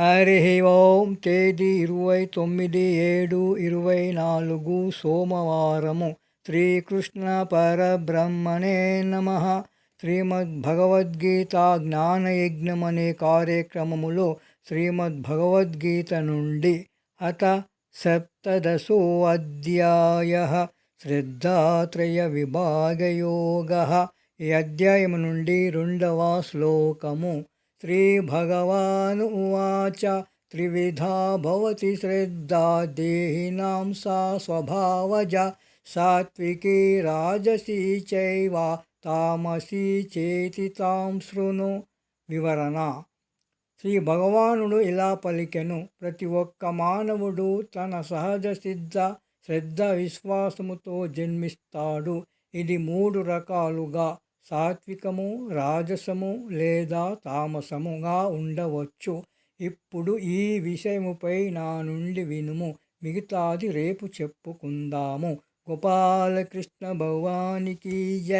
హరి ఓం తేదీ ఇరవై తొమ్మిది ఏడు ఇరవై నాలుగు సోమవారము. శ్రీకృష్ణ పరబ్రహ్మణే నమ. శ్రీమద్ భగవద్గీత జ్ఞానయజ్ఞం అనే కార్యక్రమములో శ్రీమద్ భగవద్గీత నుండి అత సప్తదశో అధ్యాయ శ్రద్ధాత్రయ విభాగయోగ. ఈ అధ్యాయము నుండి రెండవ శ్లోకము. श्रीभगवान् उवाच त्रिविधा भवति श्रद्धा देहिनां सा स्वभावजा सात्विकी राजसी चैव తామసీ చేతి తాం శృణు వివరణ శ్రీ భగవానుడు ఇలా పలికెను ప్రతి ఒక్క మానవుడు తన సహజ సిద్ధ శ్రద్ధ విశ్వాసముతో జన్మిస్తాడు ఇది మూడు రకాలుగా సాత్వికము రాజసము లేదా తామసముగా ఉండవచ్చు. ఇప్పుడు ఈ విషయముపై నా నుండి వినుము. మిగతాది రేపు చెప్పుకుందాము. గోపాలకృష్ణ భవానికి జయ